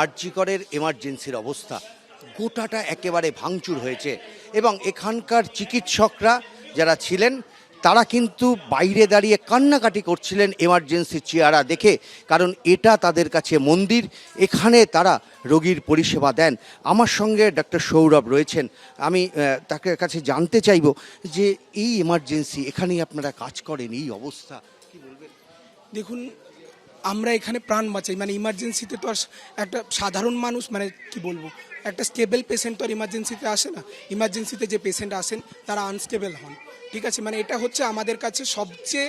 আরজিকরের এমার্জেন্সির অবস্থা। গোটাটা একেবারে ভাঙচুর হয়েছে এবং এখানকার চিকিৎসকরা যারা ছিলেন, তারা কিন্তু বাইরে দাঁড়িয়ে কান্নাকাটি করছিলেন এমার্জেন্সি চেয়ারা দেখে, কারণ এটা তাদের কাছে মন্দির, এখানে তারা রোগীর পরিষেবা দেন। আমার সঙ্গে ডক্টর সৌরভ রয়েছেন। আমি তাকে কাছে জানতে চাইব যে এই এমার্জেন্সি এখানেই আপনারা কাজ করেন, এই অবস্থা, কি বলবেন? দেখুন আমরা এখানে প্রাণ বাঁচাই। মানে ইমার্জেন্সিতে তো আর একটা সাধারণ মানুষ মানে কি বলব, একটা স্টেবল পেশেন্ট তো আর ইমার্জেন্সিতে আসে না। ইমার্জেন্সিতে যে পেশেন্ট আসেন, তারা আনস্টেবল হন। ঠিক আছে? মানে এটা হচ্ছে আমাদের কাছে সবচেয়ে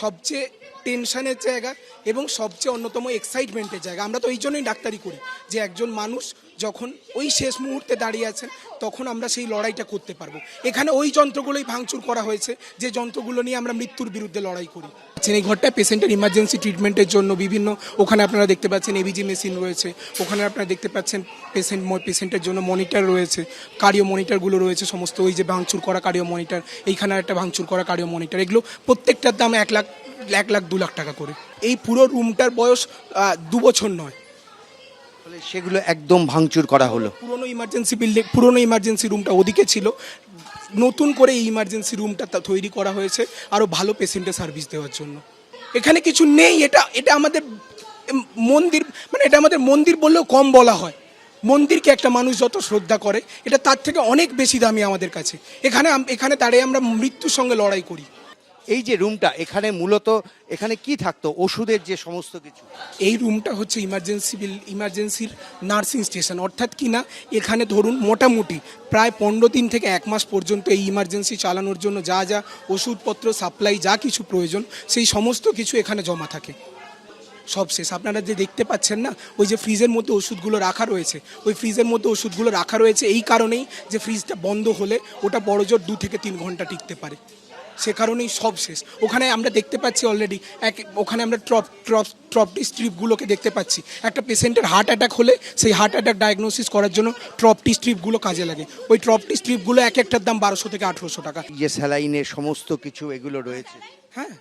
সবচেয়ে টেনশনের জায়গা এবং সবচেয়ে অন্যতম এক্সাইটমেন্টের জায়গা। আমরা তো এই জন্যই ডাক্তারি করি যে একজন মানুষ যখন ওই শেষ মুহূর্তে দাঁড়িয়ে আছেন তখন আমরা সেই লড়াইটা করতে পারব। এখানে ওই যন্ত্রগুলোই ভাঙচুর করা হয়েছে যে যন্ত্রগুলো নিয়ে আমরা মৃত্যুর বিরুদ্ধে লড়াই করি। আচ্ছা, এই ঘরটায় পেশেন্টের ইমার্জেন্সি ট্রিটমেন্টের জন্য বিভিন্ন ওখানে আপনারা দেখতে পাচ্ছেন এবিজি মেশিন রয়েছে ওখানে আপনারা দেখতে পাচ্ছেন পেশেন্ট পেশেন্টের জন্য মনিটর রয়েছে কার্ডিও মনিটরগুলো রয়েছে সমস্ত ওই যে ভাঙচুর করা কার্ডিও মনিটর এইখানে একটা ভাঙচুর করা কার্ডিও মনিটর এগুলো প্রত্যেকটার দাম এক লাখ এক লাখ দু লাখ টাকা করে। এই পুরো রুমটার বয়স দু বছর নয়। সেগুলো একদম ভাঙচুর করা হলো। পুরনো ইমার্জেন্সি বিল্ডিং পুরনো ইমার্জেন্সি রুমটা ওদিকে ছিল। নতুন করে এই ইমার্জেন্সি রুমটা তৈরি করা হয়েছে আরও ভালো পেশেন্টের সার্ভিস দেওয়ার জন্য। এখানে কিছু নেই এটা এটা আমাদের মন্দির মানে এটা আমাদের মন্দির বললেও কম বলা হয়। মন্দিরকে একটা মানুষ যত শ্রদ্ধা করে এটা তার থেকে অনেক বেশি দামি আমাদের কাছে। এখানে এখানে দাঁড়িয়ে আমরা মৃত্যুর সঙ্গে লড়াই করি। এই যে রুমটা, এখানে মূলত, এখানে কি থাকতো, ওষুধের যে সমস্ত কিছু? এই রুমটা হচ্ছে ইমার্জেন্সি বিল ইমার্জেন্সির নার্সিং স্টেশন অর্থাৎ কি না, এখানে ধরুন মোটামুটি প্রায় পনেরো দিন থেকে এক মাস পর্যন্ত এই ইমার্জেন্সি চালানোর জন্য যা যা ওষুধপত্র সাপ্লাই যা কিছু প্রয়োজন, সেই সমস্ত কিছু এখানে জমা থাকে। সব শেষ। আপনারা যে দেখতে পাচ্ছেন না, ওই যে ফ্রিজের মধ্যে ওষুধগুলো রাখা রয়েছে, ওই ফ্রিজের মধ্যে ওষুধগুলো রাখা রয়েছে, এই কারণেই যে ফ্রিজটা বন্ধ হলে ওটা বড় জোর দু থেকে তিন ঘণ্টা টিকতে পারে। সে কারণেই সব শেষ। ওখানে আমরা দেখতে পাচ্ছি অলরেডি এক ওখানে আমরা ট্রপ ট্রপ ট্রপটি স্ট্রিপগুলোকে দেখতে পাচ্ছি। একটা পেশেন্টের হার্ট অ্যাটাক হলে সেই হার্ট অ্যাটাক ডায়াগনোসিস করার জন্য ট্রপটি স্ট্রিপগুলো কাজে লাগে। ওই ট্রপটি স্ট্রিপগুলো এক একটার দাম বারোশো থেকে আঠেরোশো টাকা। ইয়ে যে স্যালাইনের সমস্ত কিছু এগুলো রয়েছে। হ্যাঁ।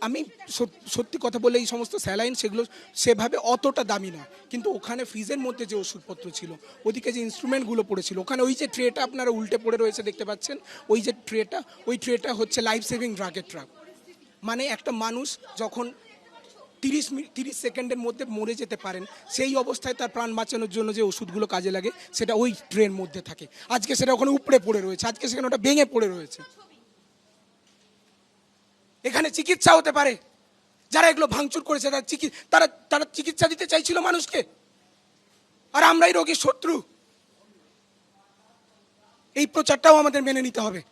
আমি সত- সত্যি কথা বলে এই সমস্ত স্যালাইন সেগুলো সেভাবে অতটা দামি নয় কিন্তু ওখানে ফ্রিজের মধ্যে যে ওষুধপত্র ছিল, ওদিকে যে ইনস্ট্রুমেন্টগুলো পড়েছিল, ওখানে ওই যে ট্রেটা আপনারা উল্টে পড়ে রয়েছে দেখতে পাচ্ছেন, ওই যে ট্রেটা ওই ট্রেটা হচ্ছে লাইফ সেভিং ড্রাগের ট্রাক মানে একটা মানুষ যখন তিরিশ মিনিট তিরিশ সেকেন্ডের মধ্যে মরে যেতে পারেন, সেই অবস্থায় তার প্রাণ বাঁচানোর জন্য যে ওষুধগুলো কাজে লাগে, সেটা ওই ট্রের মধ্যে থাকে। আজকে সেটা ওখানে উপড়ে পড়ে রয়েছে, আজকে সেখানে ওটা ভেঙে পড়ে রয়েছে। এখানে চিকিৎসা হতে পারে। যারা এগুলো ভাঙচুর করেছে, তারা তারা তারা চিকিৎসা দিতে চাইছিল মানুষকে। আর আমরাই রোগীর শত্রু। এই প্রচারটাও আমাদের মেনে নিতে হবে।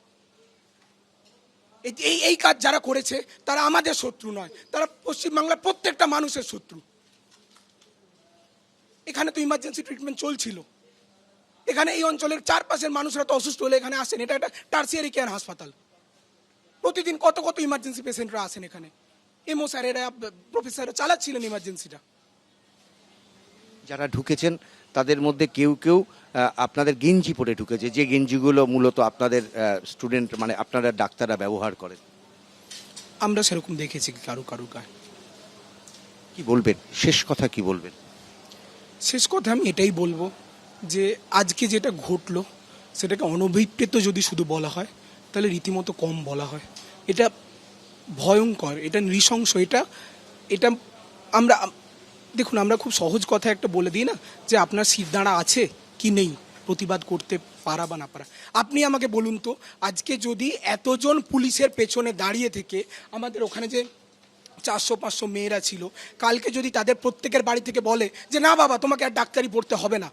এই এই কাজ যারা করেছে, তারা আমাদের শত্রু নয়। তারা পশ্চিমবাংলার প্রত্যেকটা মানুষের শত্রু। এখানে তো ইমার্জেন্সি ট্রিটমেন্ট চলছিল। এখানে এই অঞ্চলের চারপাশের মানুষরা তো অসুস্থ হলে এখানে আসেন। এটা একটা টার্সিয়ারি কেয়ার হাসপাতাল। প্রতিদিন কত কত ইমার্জেন্সি পেশেন্টরা আসেন এখানে? এমও স্যারেরা প্রফেসররা চালাচ্ছিলেন ইমার্জেন্সিটা যারা ঢুকেছেন তাদের মধ্যে কেউ কেউ আপনাদের গেঞ্জি পরে ঢুকেছে। যে গেঞ্জিগুলো মূলত আপনাদের স্টুডেন্ট মানে আপনারা ডাক্তাররা ব্যবহার করেন। আমরা সেরকম দেখেছি কারু কারু গায়ে। কি বলবেন? শেষ কথা কি বলবেন? শেষ কথা আমি এটাই বলব যে আজকে যেটা ঘটলো সেটাকে অনভিপ্রেত যদি শুধু বলা হয় তাহলে রীতিমতো কম বলা হয়। এটা ভয়ঙ্কর, এটা নৃশংস, এটা এটা আমরা, দেখুন, আমরা খুব সহজ কথা একটা বলে দিই না যে আপনার সিদ্ধাঁড়া আছে কি নেই, প্রতিবাদ করতে পারা বা না পারা। আপনি আমাকে বলুন তো, আজকে যদি এতজন পুলিশের পেছনে দাঁড়িয়ে থেকে আমাদের ওখানে যে চারশো, পাঁচশো মেয়েরা ছিল, কালকে যদি তাদের প্রত্যেকের বাড়ি থেকে বলে যে, না বাবা, তোমাকে আর ডাক্তারি পড়তে হবে না।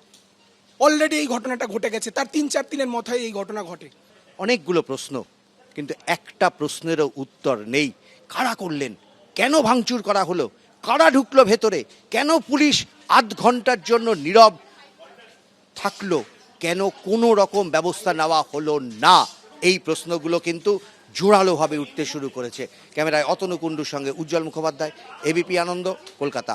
অলরেডি এই ঘটনাটা ঘটে গেছে, তার তিন, চার দিনের মাথায় এই ঘটনা ঘটে। অনেকগুলো প্রশ্ন, কিন্তু একটা প্রশ্নেরও উত্তর নেই। কারা করলেন? কেন ভাঙচুর করা হলো? কারা ঢুকলো ভেতরে? কেন পুলিশ আধ ঘণ্টার জন্য নীরব থাকল? কেন কোনো রকম ব্যবস্থা নেওয়া হলো না? এই প্রশ্নগুলো কিন্তু জোরালোভাবে উঠতে শুরু করেছে। ক্যামেরায় অতনু কুণ্ডুর সঙ্গে উজ্জ্বল মুখোপাধ্যায় এবিপি আনন্দ, কলকাতা।